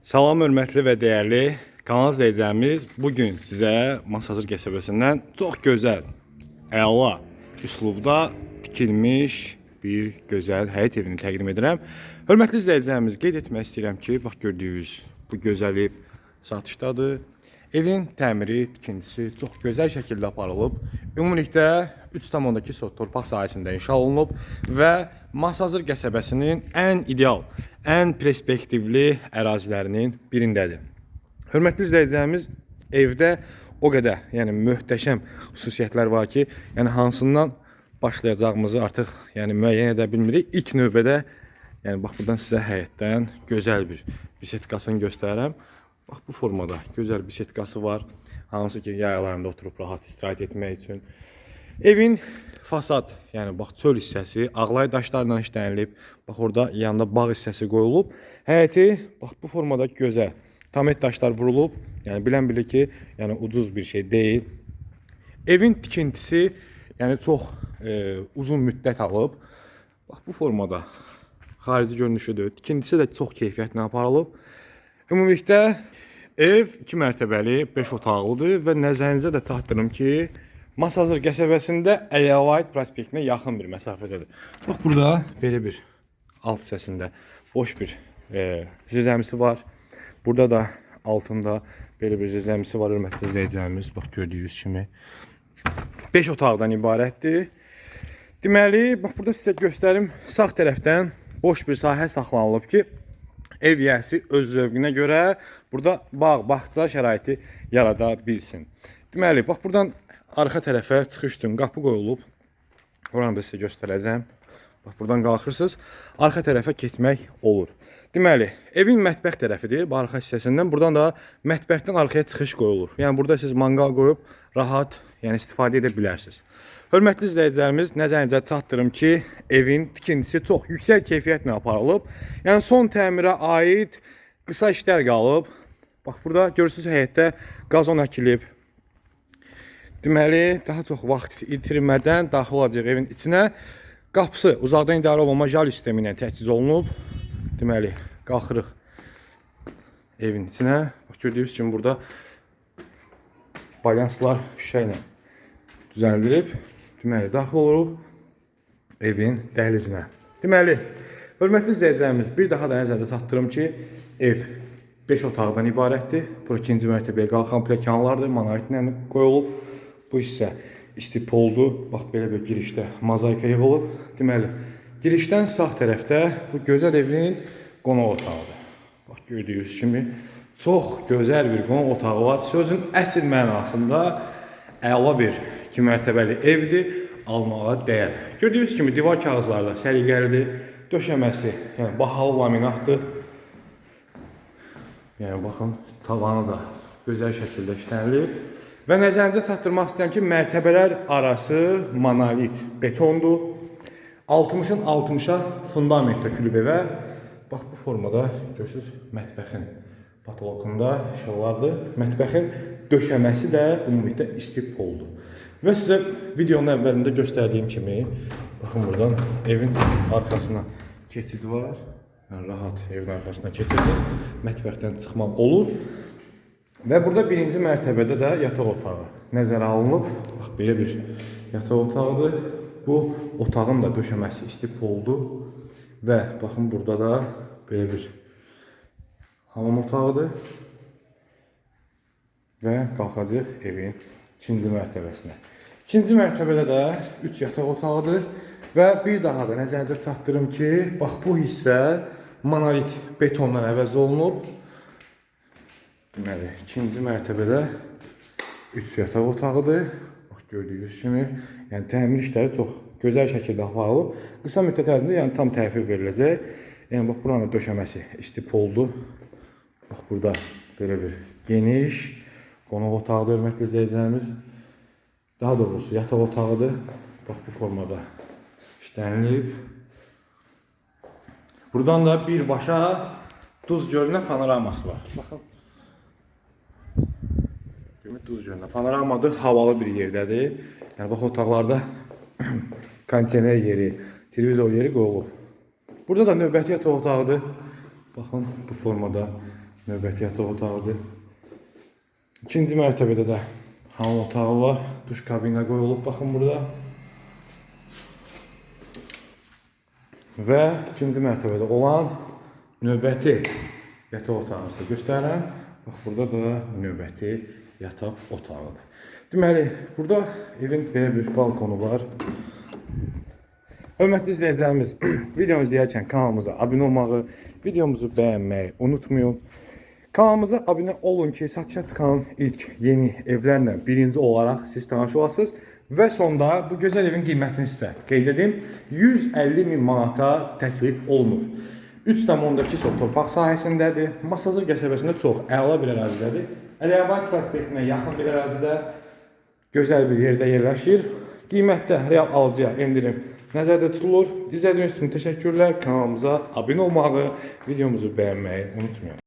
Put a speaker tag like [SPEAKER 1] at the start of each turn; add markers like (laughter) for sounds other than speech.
[SPEAKER 1] Salam hörmətli və dəyərli kanal izləyicilərimiz, bu gün sizə Masazır qəsəbəsindən çox gözəl, əla üslubda tikilmiş bir gözəl həyət evini təqdim edirəm. Hörmətli izləyicilərimiz, qeyd etmək istəyirəm ki, bax gördüyünüz bu gözəl ev satışdadır. Evin təmiri, tikintisi çox gözəl şəkildə aparılıb. Ümumilikdə 3,2 sot torpaq sahəsində inşa olunub və Masazır qəsəbəsinin ən ideal, ən perspektivli ərazilərinin birindədir. Hörmətli izləyicilərimiz, evdə o qədər, yəni möhtəşəm xüsusiyyətlər var ki, yəni hansından başlayacağımızı artıq yəni müəyyən edə bilmirik. İlk növbədə yəni bax burdan sizə həyətdən gözəl bir bisetkasını göstərirəm. Bax bu formada gözəl bisetkası var. Hansı ki, yay aylarında oturub rahat istirahət etmək üçün. Evin fasad, yəni bax çöl hissəsi ağlay daşlarla işlənilib. Bax orada yanında bağ hissəsi qoyulub. Həyəti bax bu formada gözəl. Tamet daşlar vurulub. Yəni bilən bilir ki, yəni ucuz bir şey deyil. Evin tikintisi yəni çox e, uzun müddət alıb. Bax bu formada xarici görünüşüdür. Tikintisi də çox keyfiyyətlə aparılıb. Ümumilikdə ev 2 mərtəbəli, 5 otaqlıdır və nəzərinizə də çatdırım ki, Masazır qəsəbəsində Əliyavayt prospektinə yaxın bir məsafədədir. Bax burada belə bir alt hissəsində boş bir e, zirzəmisi var. Burada da altında belə bir zirzəmisi var hörmətli izləyicilərimiz. Bax gördüyünüz kimi 5 otaqdan ibarətdir. Deməli, bax burada sizə göstərim. Sağ tərəfdən boş bir sahə saxlanılıb ki, ev yiyəsi öz zövqünə görə burada bağ, bağça şəraiti yarada bilsin. Deməli, bax buradan arxa tərəfə çıxış üçün qapı qoyulub. Oranı da sizə göstərəcəm. Bax buradan qalxırsınız, arxa tərəfə keçmək olur. Deməli, evin mətbəx tərəfidir, bu arxa hissəsindən. Buradan da mətbəxdən arxaya çıxış qoyulur. Yəni burada siz manqal qoyub rahat, yəni istifadə edə bilərsiniz. Hörmətli izləyicilərimiz, nəzərinizə çatdırım ki, evin tikintisi çox yüksək keyfiyyətlə aparılıb. Yəni son təmirə aid qısa işlər qalıb. Bax burada görürsüz həyətdə qazon əkilib. Deməli, daha çox vaxt itirmədən daxil olacaq evin içinə. Qapısı uzaqdan idarə olunma jali sistemi ilə təchiz olunub. Deməli, qalxırıq evin içinə. Bax gördüyünüz kimi burada balyanslar şüşə ilə düzəldilib. Deməli, daxil oluruq evin dəhlizinə. Deməli, hörmətli izləyicilərimiz, bir daha da nəzərdə çatdırım ki, ev 5 otaqdan ibarətdir. Bura ikinci mərtəbəyə qalxan pləkanlardır, monoritlə qoyulub. Bu hissə istipoldur. Bax belə bir girişdə mozaika yığılıb. Deməli, girişdən sağ tərəfdə bu gözəl evin qonaq otağıdır. Bax gördüyünüz kimi çox gözəl bir qonaq otağı var. Sözün əsl mənasında əla bir iki mərtəbəli evdir. Almağa dəyər. Gördüyünüz kimi divar kağızları da səliqəlidir. Döşəməsi, yəni bahalı laminatdır. Yəni baxın, tavanı da gözəl şəkildə işlənilib. Və nəzərinizə çatdırmaq istəyirəm ki, mərtəbələr arası monolit betondur. 60-ın 60-a fundament tökülüb evə. Bax bu formada görürsüz mətbəxin patologunda şallardır. Mətbəxin döşəməsi də ümumilikdə istipoldur. Və sizə videonun əvvəlində göstərdiyim kimi baxın buradan evin arxasına keçid var. Yəni rahat evin arxasına keçirsiniz. Mətbəxdən çıxmaq olur. Və burada birinci mərtəbədə də yataq otağı nəzərə alınıb. Bax belə bir yataq otağıdır. Bu otağın da döşəməsi istipoldur. Və baxın burada da belə bir hamam otağıdır. Və qalxacaq evin ikinci mərtəbəsinə. İkinci mərtəbədə də 3 yataq otağıdır. Və bir daha da nəzərinizə çatdırım ki, bax bu hissə monolit betondan əvəz olunub. Deməli, ikinci mərtəbədə 3 yataq otağıdır. Bax gördüyünüz kimi, yəni təmir işləri çox gözəl şəkildə aparılıb. Qısa müddət ərzində yəni tam təhvil veriləcək. Yəni bax buranın döşəməsi istipoldur. Bax burada belə bir geniş qonaq otağıdır hörmətli izləyicilərimiz. Daha doğrusu yataq otağıdır. Bax bu formada işlənilib. Buradan da birbaşa Duz gölünə panoraması var. Baxın. Demək Duz gölünə panoramadır, havalı bir yerdədir. Yəni bax otaqlarda (clears throat) kondisioner yeri, televizor yeri qoyulub. Burada da növbəti yataq otağıdır. Baxın bu formada növbəti yataq otağıdır. İkinci mərtəbədə də hamam otağı var. Duş kabinə qoyulub baxın burada. Və ikinci mərtəbədə olan növbəti yataq otağımızı göstərirəm. Bax burada da növbəti yataq otağıdır. Deməli, burada evin belə bir balkonu var. Hörmətli izləyicilərimiz, (clears throat) videomu izləyərkən kanalımıza abunə olmağı, videomuzu bəyənməyi unutmayın. Kanalımıza abunə olun ki, satışa çıxan ilk yeni evlərlə birinci olaraq siz tanış olasınız. Və sonda bu gözəl evin qiymətini sizə qeyd edim. 150 min manata təklif olunur. 3,2 sot torpaq sahəsindədir. Masazır qəsəbəsində çox əla bir ərazidədir. Əliyabad prospektinə yaxın bir ərazidə gözəl bir yerdə yerləşir. Qiymətdə real alıcıya endirim nəzərdə tutulur. İzlədiyiniz üçün təşəkkürlər. Kanalımıza abunə olmağı, videomuzu bəyənməyi unutmayın.